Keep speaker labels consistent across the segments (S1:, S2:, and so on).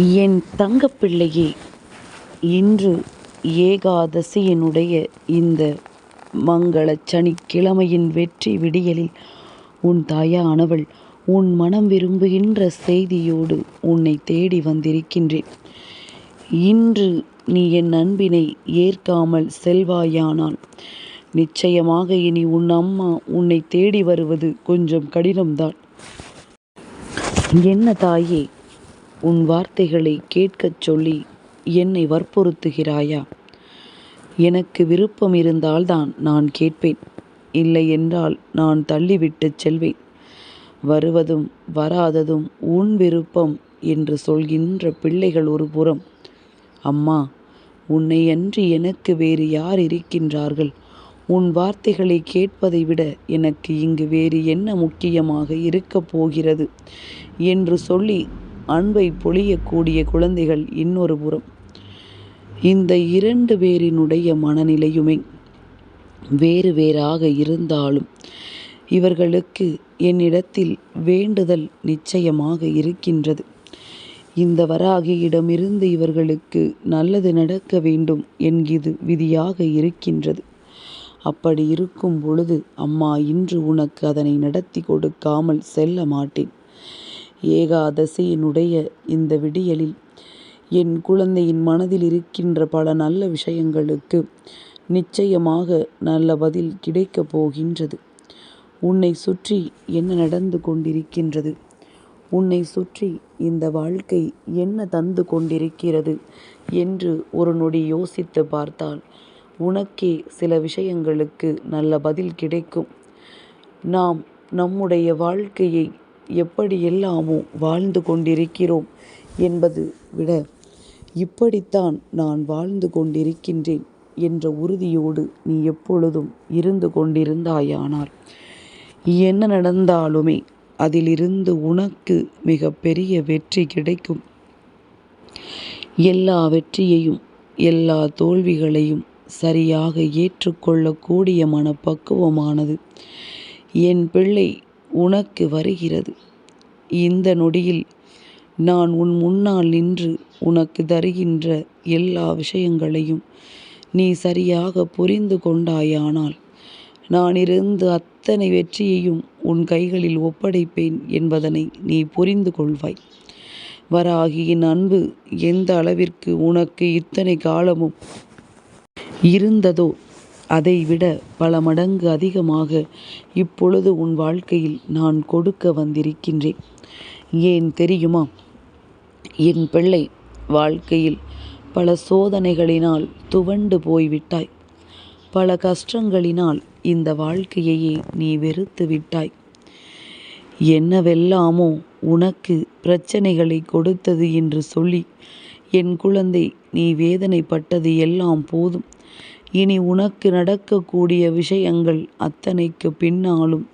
S1: என் தங்கப்பிள்ளையே இன்று ஏகாதசியினுடைய இந்த மங்களச் சனிக்கிழமையின் வெற்றி விடியலில் உன் தாயானவள் உன் மனம் விரும்புகின்ற செய்தியோடு உன்னை தேடி வந்திருக்கின்றேன். இன்று நீ என் அன்பினை ஏற்காமல் செல்வாயானால் நிச்சயமாக இனி உன் அம்மா உன்னை தேடி வருவது கொஞ்சம் கடினம்தான். என்ன தாயே உன் வார்த்தைகளை கேட்கச் சொல்லி என்னை வற்புறுத்துகிறாயா? எனக்கு விருப்பம் இருந்தால்தான் நான் கேட்பேன். இல்லை என்றால் நான் தள்ளிவிட்டுச் செல்வேன். வருவதும் வராததும் உன் விருப்பம் என்று சொல்கின்ற பிள்ளைகள் ஒரு புறம் அம்மா உன்னை அன்றி எனக்கு வேறு யார் இருக்கின்றார்கள்? உன் வார்த்தைகளை கேட்பதை விட எனக்கு இங்கு வேறு என்ன முக்கியமாக இருக்கப் போகிறது? என்று சொல்லி அன்பை பொழியக்கூடிய குழந்தைகள் இன்னொரு புறம். இந்த இரண்டு பேரினுடைய மனநிலையுமே வேறு வேறாக இருந்தாலும் இவர்களுக்கு என்னிடத்தில் வேண்டுதல் நிச்சயமாக இருக்கின்றது. இந்த வராகியிடமிருந்து இவர்களுக்கு நல்லது நடக்க வேண்டும் என்கிறது விதியாக இருக்கின்றது. அப்படி இருக்கும் பொழுது அம்மா இன்று உனக்கு அதனை நடத்தி கொடுக்காமல் செல்ல மாட்டேன். ஏகாதசியினுடைய இந்த விடியலில் என் குழந்தையின் மனதில் இருக்கின்ற பல நல்ல விஷயங்களுக்கு நிச்சயமாக நல்ல பதில் கிடைக்கப் போகின்றது. உன்னை சுற்றி என்ன நடந்து கொண்டிருக்கின்றது? உன்னை சுற்றி இந்த வாழ்க்கை என்ன தந்து கொண்டிருக்கிறது? என்று ஒரு நொடி யோசித்து பார்த்தால் உனக்கே சில விஷயங்களுக்கு நல்ல பதில் கிடைக்கும். நாம் நம்முடைய வாழ்க்கையை எப்படியெல்லாமோ வாழ்ந்து கொண்டிருக்கிறோம் என்பது விட இப்படித்தான் நான் வாழ்ந்து கொண்டிருக்கின்றேன் என்ற உறுதியோடு நீ எப்பொழுதும் இருந்து கொண்டிருந்தாயானால் என்ன நடந்தாலுமே அதிலிருந்து உனக்கு மிக பெரிய வெற்றி கிடைக்கும். எல்லா வெற்றியையும் எல்லா தோல்விகளையும் சரியாக ஏற்றுக்கொள்ளக்கூடிய மனப்பக்குவமானது. என் பிள்ளை உனக்கு வருகிறது. இந்த நொடியில் நான் உன் முன்னால் நின்று உனக்கு தருகின்ற எல்லா விஷயங்களையும் நீ சரியாக புரிந்து கொண்டாயானால் நான் இருந்து அத்தனை வெற்றியையும் உன் கைகளில் ஒப்படைப்பேன் என்பதனை நீ புரிந்து கொள்வாய். வராகியின் அன்பு எந்த அளவிற்கு உனக்கு இத்தனை காலமும் இருந்ததோ அதைவிட பல மடங்கு அதிகமாக இப்பொழுது உன் வாழ்க்கையில் நான் கொடுக்க வந்திருக்கின்றேன். ஏன் தெரியுமா? என் பிள்ளை வாழ்க்கையில் பல சோதனைகளினால் துவண்டு போய்விட்டாய். பல கஷ்டங்களினால் இந்த வாழ்க்கையையே நீ வெறுத்து விட்டாய். என்னவெல்லாமோ உனக்கு பிரச்சனைகளை கொடுத்தது என்று சொல்லி என் குழந்தை நீ வேதனைப்பட்டது எல்லாம் போதும். இனி உனக்கு நடக்கக்கூடிய விஷயங்கள் அத்தனைக்கு பின்னாலும்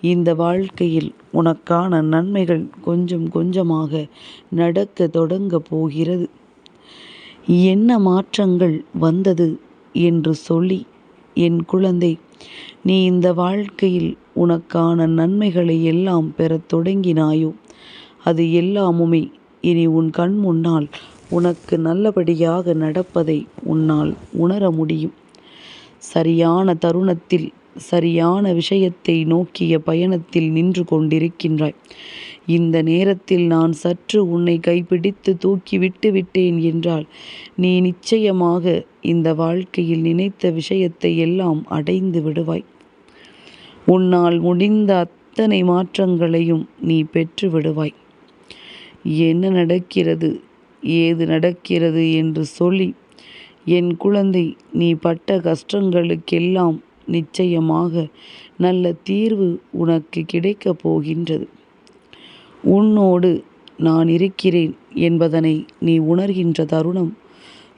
S1: இந்த வாழ்க்கையில் உனக்கான நன்மைகள் கொஞ்சம் கொஞ்சமாக நடக்க தொடங்க போகிறது. என்ன மாற்றங்கள் வந்தது என்று சொல்லி என் குழந்தை நீ இந்த வாழ்க்கையில் உனக்கான நன்மைகளை எல்லாம் பெறத் தொடங்கினாயோ? அது எல்லாமுமே இனி உன் கண் முன்னால் உனக்கு நல்லபடியாக நடப்பதை உன்னால் உணர முடியும். சரியான தருணத்தில் சரியான விஷயத்தை நோக்கிய பயணத்தில் நின்று கொண்டிருக்கின்றாய். இந்த நேரத்தில் நான் சற்று உன்னை கைப்பிடித்து தூக்கி விட்டு விட்டேன் என்றால் நீ நிச்சயமாக இந்த வாழ்க்கையில் நினைத்த விஷயத்தை எல்லாம் அடைந்து விடுவாய். உன்னால் முடிந்த அத்தனை மாற்றங்களையும் நீ பெற்று விடுவாய். என்ன நடக்கிறது? ஏது நடக்கிறது என்று சொல்லி என் குழந்தை நீ பட்ட கஷ்டங்களுக்கெல்லாம் நிச்சயமாக நல்ல தீர்வு உனக்கு கிடைக்கப் போகின்றது. உன்னோடு நான் இருக்கிறேன் என்பதனை நீ உணர்கின்ற தருணம்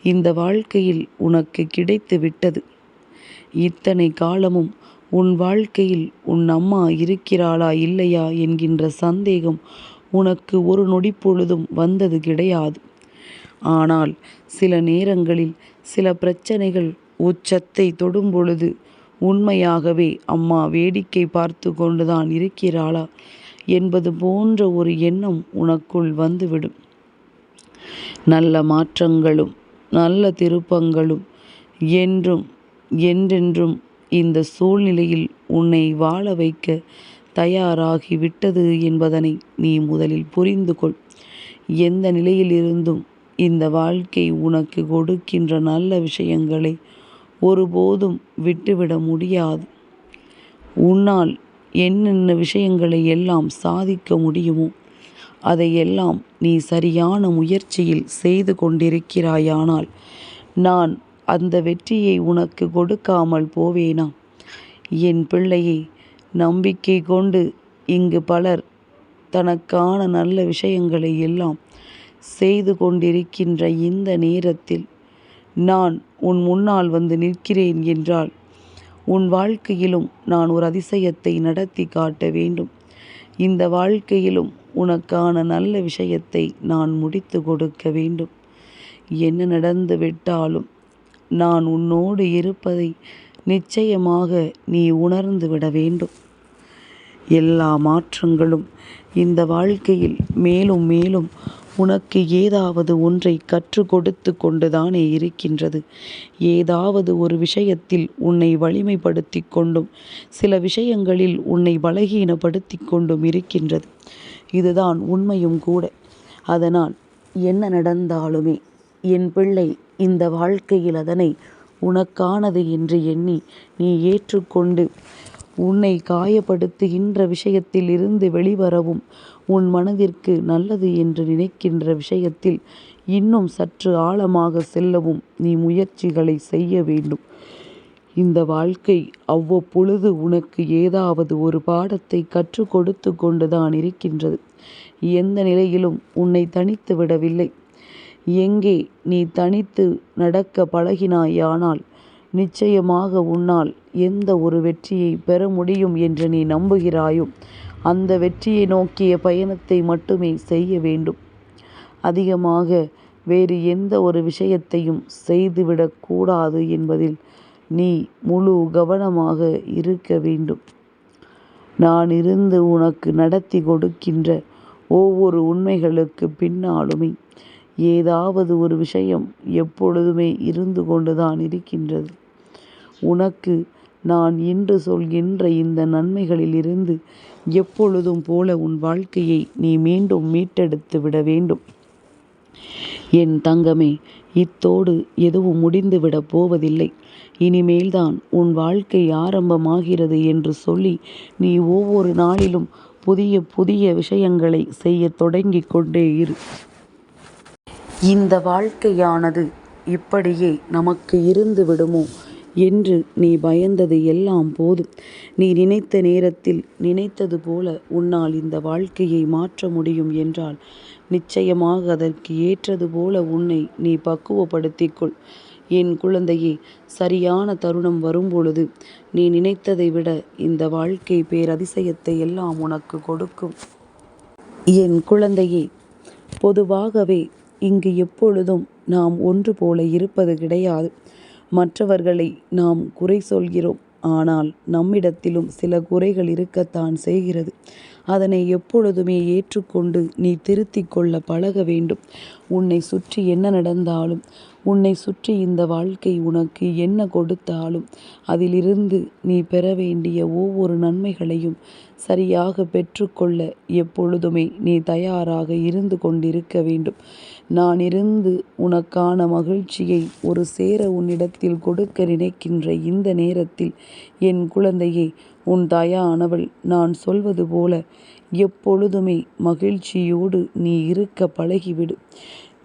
S1: இந்த வாழ்க்கையில் உனக்கு கிடைத்து விட்டது. இத்தனை காலமும் உன் வாழ்க்கையில் உன் அம்மா இருக்கிறாளா இல்லையா? என்கின்ற சந்தேகம் உனக்கு ஒரு நொடி பொழுதும் வந்தது கிடையாது. ஆனால் சில நேரங்களில் சில பிரச்சனைகள் உச்சத்தை தொடும் பொழுது உண்மையாகவே அம்மா வேடிக்கை பார்த்து கொண்டுதான் இருக்கிறாளா என்பது போன்ற ஒரு எண்ணம் உனக்குள் வந்துவிடும். நல்ல மாற்றங்களும் நல்ல திருப்பங்களும் என்றும் என்றென்றும் இந்த சூழ்நிலையில் உன்னை வாழ வைக்க தயாராகி விட்டது என்பதனை நீ முதலில் புரிந்து கொள் எந்த நிலையிலிருந்தும் இந்த வாழ்க்கை உனக்கு கொடுக்கின்ற நல்ல விஷயங்களை ஒருபோதும் விட்டுவிட முடியாது. உன்னால் என்னென்ன விஷயங்களை எல்லாம் சாதிக்க முடியுமோ அதையெல்லாம் நீ சரியான முயற்சியில் செய்து கொண்டிருக்கிறாயானால் நான் அந்த வெற்றியை உனக்கு கொடுக்காமல் போவேனா? என் பிள்ளையை நம்பிக்கை கொண்டு இங்கு பலர் தனக்கான நல்ல விஷயங்களை எல்லாம் செய்து கொண்டிருக்கின்ற இந்த நேரத்தில் நான் உன் முன்னால் வந்து நிற்கிறேன் என்றால் உன் வாழ்க்கையிலும் நான் ஒரு அதிசயத்தை நடத்தி காட்ட வேண்டும். இந்த வாழ்க்கையிலும் உனக்கான நல்ல விஷயத்தை நான் முடித்து கொடுக்க வேண்டும். என்ன நடந்து விட்டாலும் நான் உன்னோடு இருப்பதை நிச்சயமாக நீ உணர்ந்து விட வேண்டும். எல்லா மாற்றங்களும் இந்த வாழ்க்கையில் மேலும் மேலும் உனக்கு ஏதாவது ஒன்றை கற்றுக் கொடுத்து கொண்டுதானே இருக்கின்றது. ஏதாவது ஒரு விஷயத்தில் உன்னை வலிமைப்படுத்தி கொண்டும் சில விஷயங்களில் உன்னை பலகீனப்படுத்தி கொண்டும் இருக்கின்றது. இதுதான் உண்மையும் கூட. அதனால் என்ன நடந்தாலுமே என் பிள்ளை இந்த வாழ்க்கையில் அதனை உனக்கானது என்று எண்ணி நீ ஏற்றுக்கொண்டு உன்னை காயப்படுத்துகின்ற விஷயத்தில் இருந்து வெளிவரவும் உன் மனதிற்கு நல்லது என்று நினைக்கின்ற விஷயத்தில் இன்னும் சற்று ஆழமாக செல்லவும் நீ முயற்சிகளை செய்ய வேண்டும். இந்த வாழ்க்கை அவ்வப்பொழுது உனக்கு ஏதாவது ஒரு பாடத்தை கற்றுக் கொடுத்து கொண்டுதான் இருக்கின்றது. எந்த நிலையிலும் உன்னை தனித்து விடவில்லை. எங்கே நீ தனித்து நடக்க பழகினாயானால் நிச்சயமாக உன்னால் எந்த ஒரு வெற்றியை பெற முடியும் என்று நீ நம்புகிறாயோ அந்த வெற்றியை நோக்கிய பயணத்தை மட்டுமே செய்ய வேண்டும். அதிகமாக வேறு எந்த ஒரு விஷயத்தையும் செய்துவிடக்கூடாது என்பதில் நீ முழு கவனமாக இருக்க வேண்டும். நான் இருந்து உனக்கு நடத்தி கொடுக்கின்ற ஒவ்வொரு உண்மைகளுக்கு பின்னாலுமே ஏதாவது ஒரு விஷயம் எப்பொழுதுமே இருந்து கொண்டுதான் இருக்கின்றது. உனக்கு நான் இன்று சொல்கின்ற இந்த நன்மைகளிலிருந்து எப்பொழுதும் போல உன் வாழ்க்கையை நீ மீண்டும் மீட்டெடுத்து விட வேண்டும். என் தங்கமே இத்தோடு எதுவும் முடிந்துவிடப் போவதில்லை. இனிமேல்தான் உன் வாழ்க்கை ஆரம்பமாகிறது என்று சொல்லி நீ ஒவ்வொரு நாளிலும் புதிய புதிய விஷயங்களை செய்ய தொடங்கிக் கொண்டே இரு. இந்த வாழ்க்கையானது இப்படியே நமக்கு இருந்து விடுமோ? என்று நீ பயந்தது எல்லாம் போதும். நீ நினைத்த நேரத்தில் நினைத்தது போல உன்னால் இந்த வாழ்க்கையை மாற்ற முடியும் என்றால் நிச்சயமாக அதற்கு ஏற்றது போல உன்னை நீ பக்குவப்படுத்திக்கொள். என் குழந்தையே சரியான தருணம் வரும்பொழுது நீ நினைத்ததை விட இந்த வாழ்க்கை பேரதிசயத்தை எல்லாம் உனக்கு கொடுக்கும். என் குழந்தையே பொதுவாகவே இங்கு எப்பொழுதும் நாம் ஒன்று போல இருப்பது கிடையாது. மற்றவர்களை நாம் குறை சொல்கிறோம். ஆனால் நம்மிடத்திலும் சில குறைகள் இருக்கத்தான் செய்கிறது. அதனை எப்பொழுதுமே ஏற்றுக்கொண்டு நீ திருத்திக் கொள்ள பழக வேண்டும். உன்னை சுற்றி என்ன நடந்தாலும் உன்னை சுற்றி இந்த வாழ்க்கை உனக்கு என்ன கொடுத்தாலும் அதிலிருந்து நீ பெற வேண்டிய ஒவ்வொரு நன்மைகளையும் சரியாக பெற்றுக்கொள்ள எப்பொழுதுமே நீ தயாராக இருந்து கொண்டிருக்க வேண்டும். நான் இருந்து உனக்கான மகிழ்ச்சியை ஒரு சேர உன்னிடத்தில் கொடுக்க நினைக்கின்ற இந்த நேரத்தில் என் குழந்தையே உன் தாயானவள் நான் சொல்வது போல எப்பொழுதுமே மகிழ்ச்சியோடு நீ இருக்க பழகிவிடு.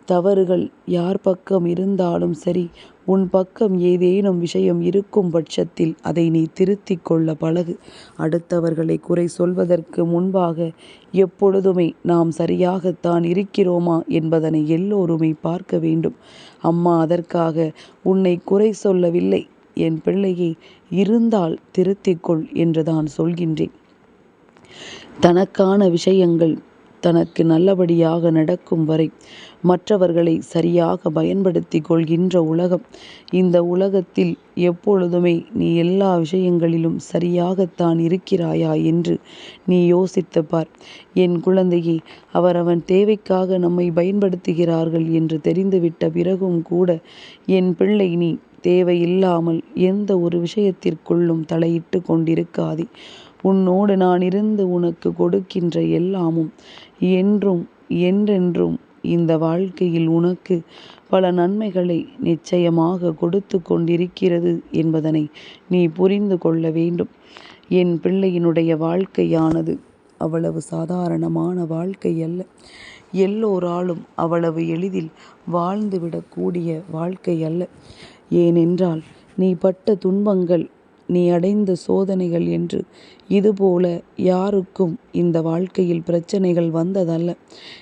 S1: தவறுகள் யார் பக்கம் இருந்தாலும் சரி உன் பக்கம் ஏதேனும் விஷயம் இருக்கும் பட்சத்தில் அதை நீ திருத்திக் கொள்ள பழகு. அடுத்தவர்களை குறை சொல்வதற்கு முன்பாக எப்பொழுதுமே நாம் சரியாகத்தான் இருக்கிறோமா என்பதனை எல்லோருமே பார்க்க வேண்டும். அம்மா அதற்காக உன்னை குறை சொல்லவில்லை. என் பிள்ளையை இருந்தால் திருத்திக்கொள் என்று தான் சொல்கின்றேன். தனக்கான விஷயங்கள் தனக்கு நல்லபடியாக நடக்கும் வரை மற்றவர்களை சரியாக பயன்படுத்தி கொள்கின்ற உலகம். இந்த உலகத்தில் எப்பொழுதுமே நீ எல்லா விஷயங்களிலும் சரியாகத்தான் இருக்கிறாயா என்று நீ யோசித்து பார். என் குழந்தையே அவரவன் தேவைக்காக நம்மை பயன்படுத்துகிறார்கள் என்று தெரிந்துவிட்ட பிறகும் கூட என் பிள்ளை நீ தேவையில்லாமல் எந்த ஒரு விஷயத்திற்குள்ளும் தலையிட்டு கொண்டிருக்காதே. உன்னோடு நான் இருந்து உனக்கு கொடுக்கின்ற எல்லாமும் என்றும் என்றென்றும் இந்த வாழ்க்கையில் உனக்கு பல நன்மைகளை நிச்சயமாக கொடுத்து கொண்டிருக்கிறது என்பதனை நீ புரிந்து கொள்ள வேண்டும். என் பிள்ளையினுடைய வாழ்க்கையானது அவ்வளவு சாதாரணமான வாழ்க்கை அல்ல. எல்லோராலும் அவ்வளவு எளிதில் வாழ்ந்துவிடக்கூடிய வாழ்க்கை அல்ல. ஏனென்றால் நீ பட்ட துன்பங்கள் நீ அடைந்த சோதனைகள் என்று. இதுபோல யாருக்கும் இந்த வாழ்க்கையில் பிரச்சனைகள் வந்ததல்ல.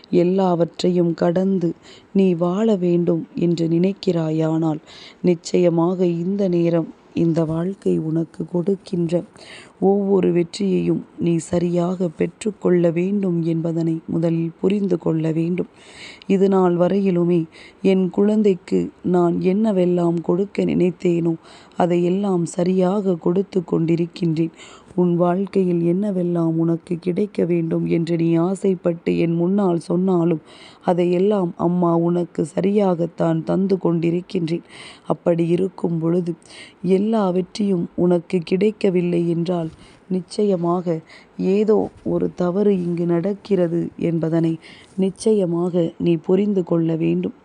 S1: எல்லாவற்றையும் கடந்து நீ வாழ வேண்டும் என்று நினைக்கிறாயானால் நிச்சயமாக இந்த நேரம் இந்த வாழ்க்கை உனக்கு கொடுக்கின்ற ஒவ்வொரு வெற்றியையும் நீ சரியாக பெற்றுக்கொள்ள வேண்டும் என்பதனை முதலில் புரிந்து கொள்ள வேண்டும். இது நாள் வரையிலுமே என் குழந்தைக்கு நான் என்னவெல்லாம் கொடுக்க நினைத்தேனோ அதையெல்லாம் சரியாக கொடுத்து கொண்டிருக்கின்றேன். உன் வாழ்க்கையில் என்னவெல்லாம் உனக்கு கிடைக்க வேண்டும் என்று நீ ஆசைப்பட்டு என் முன்னால் சொன்னாலும் அதையெல்லாம் அம்மா உனக்கு சரியாகத்தான் தந்து கொண்டிருக்கின்றேன். அப்படி இருக்கும் பொழுது எல்லா வெற்றியும் உனக்கு கிடைக்கவில்லை என்றால் நிச்சயமாக ஏதோ ஒரு தவறு இங்கு நடக்கிறது என்பதனை நிச்சயமாக நீ புரிந்து கொள்ள வேண்டும்.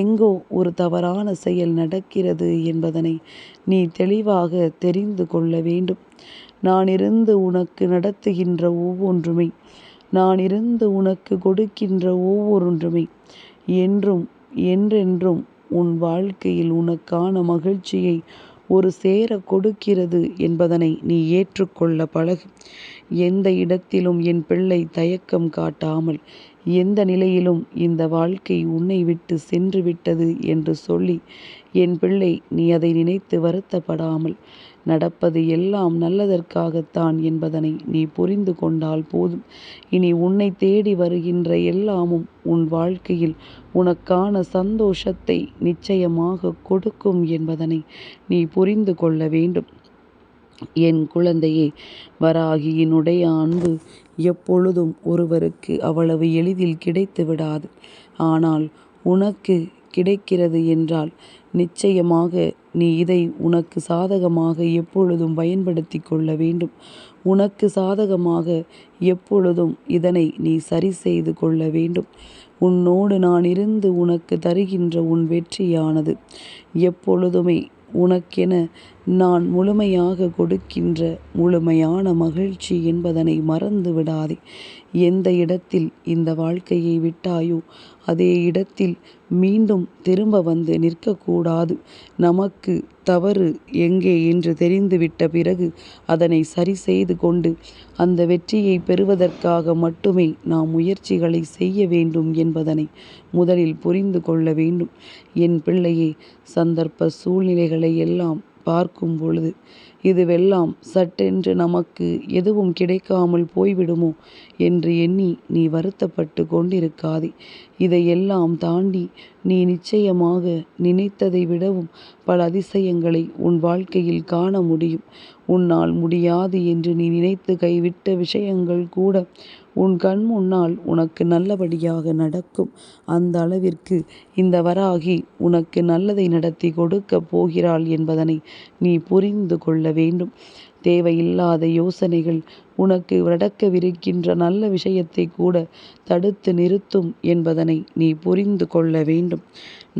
S1: எங்கோ ஒரு தவறான செயல் நடக்கிறது என்பதனை நீ தெளிவாக தெரிந்து கொள்ள வேண்டும். நான் இருந்து உனக்கு நடத்துகின்ற ஒவ்வொன்றுமே நான் இருந்து உனக்கு கொடுக்கின்ற ஒவ்வொன்றுமே என்றும் என்றென்றும் உன் வாழ்க்கையில் உனக்கான மகிழ்ச்சியை ஒரு சேர கொடுக்கிறது என்பதனை நீ ஏற்றுக்கொள்ள பழகு. எந்த இடத்திலும் என் பிள்ளை தயக்கம் காட்டாமல் எந்த நிலையிலும் இந்த வாழ்க்கை உன்னை விட்டு சென்று விட்டது என்று சொல்லி என் பிள்ளை நீ அதை நினைத்து வருத்தப்படாமல் நடப்பது எல்லாம் நல்லதற்காகத்தான் என்பதனை நீ புரிந்து கொண்டால் போதும். இனி உன்னை தேடி வருகின்ற எல்லாமும் உன் வாழ்க்கையில் உனக்கான சந்தோஷத்தை நிச்சயமாக கொடுக்கும் என்பதனை நீ புரிந்து கொள்ள வேண்டும். என் குழந்தையே வராகியினுடைய அன்பு எப்பொழுதும் ஒருவருக்கு அவ்வளவு எளிதில் கிடைத்து விடாது. ஆனால் உனக்கு கிடைக்கிறது என்றால் நிச்சயமாக நீ இதை உனக்கு சாதகமாக எப்பொழுதும் பயன்படுத்தி கொள்ள வேண்டும். உனக்கு சாதகமாக எப்பொழுதும் இதனை நீ சரி செய்து கொள்ள வேண்டும். உன்னோடு நான் இருந்து உனக்கு தருகின்ற உன் வெற்றியானது. எப்பொழுதுமே உனக்கென நான் முழுமையாக கொடுக்கின்ற முழுமையான மகிழ்ச்சி என்பதனை மறந்து விடாதே. எந்த இடத்தில் இந்த வாழ்க்கையை விட்டாயோ அதே இடத்தில் மீண்டும் திரும்ப வந்து நிற்கக்கூடாது. நமக்கு தவறு எங்கே என்று தெரிந்துவிட்ட பிறகு அதனை சரி செய்து கொண்டு அந்த வெற்றியை பெறுவதற்காக மட்டுமே நாம் முயற்சிகளை செய்ய வேண்டும் என்பதனை முதலில் புரிந்து கொள்ள வேண்டும். என் பிள்ளையே சந்தர்ப்ப சூழ்நிலைகளை எல்லாம் பார்க்கும் பொழுது இதுவெல்லாம் சட்டென்று நமக்கு எதுவும் கிடைக்காமல் போய்விடுமோ? என்று எண்ணி நீ வருத்தப்பட்டு கொண்டிருக்காதே. இதையெல்லாம் தாண்டி நீ நிச்சயமாக நினைத்ததை விடவும் பல அதிசயங்களை உன் வாழ்க்கையில் காண முடியும். உன்னால் முடியாது என்று நீ நினைத்து கைவிட்ட விஷயங்கள் கூட உன் கண் முன்னால் உனக்கு நல்லபடியாக நடக்கும். அந்த அளவிற்கு இந்த வராகி உனக்கு நல்லதை நடத்தி கொடுக்கப் போகிறாள் என்பதனை நீ புரிந்து கொள்ள வேண்டும். தேவையில்லாத யோசனைகள் உனக்கு நடக்கவிருக்கின்ற நல்ல விஷயத்தை கூட தடுத்து நிறுத்தும் என்பதனை நீ புரிந்து கொள்ள வேண்டும்.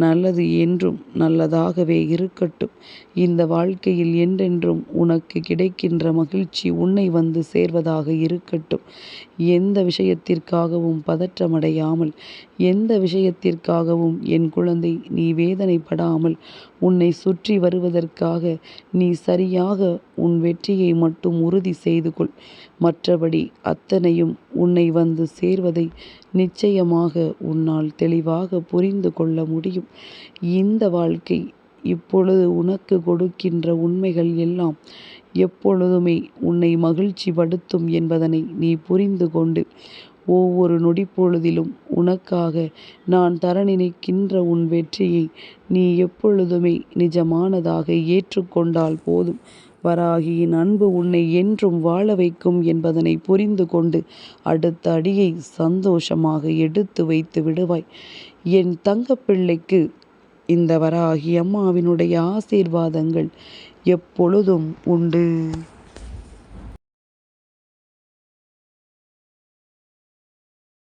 S1: நல்லது என்றும் நல்லதாகவே இருக்கட்டும். இந்த வாழ்க்கையில் என்றென்றும் உனக்கு கிடைக்கின்ற மகிழ்ச்சி உன்னை வந்து சேர்வதாக இருக்கட்டும். எந்த விஷயத்திற்காகவும் பதற்றமடையாமல் எந்த விஷயத்திற்காகவும் என் குழந்தை நீ வேதனைப்படாமல் உன்னை சுற்றி வருவதற்காக நீ சரியாக உன் வெற்றியை மட்டும் உறுதி செய்து கொள். மற்றபடி அத்தனையும் உன்னை வந்து சேர்வதை நிச்சயமாக உன்னால் தெளிவாக புரிந்து கொள்ள முடியும். இந்த வாழ்க்கை இப்பொழுது உனக்கு கொடுக்கின்ற உண்மைகள் எல்லாம் எப்பொழுதுமே உன்னை மகிழ்ச்சி படுத்தும் என்பதனை நீ புரிந்து கொண்டு ஒவ்வொரு நொடிப்பொழுதிலும் உனக்காக நான் தர நினைக்கின்ற உன் வெற்றியை நீ எப்பொழுதுமே நிஜமானதாக ஏற்றுக்கொண்டால் போதும். வராகியின் அன்பு உன்னை என்றும் வாழ வைக்கும் என்பதனை புரிந்து கொண்டு அடுத்த அடியை சந்தோஷமாக எடுத்து வைத்து விடுவாய். என் தங்கப்பிள்ளைக்கு இந்த வராகி அம்மாவினுடைய ஆசீர்வாதங்கள் எப்பொழுதும் உண்டு.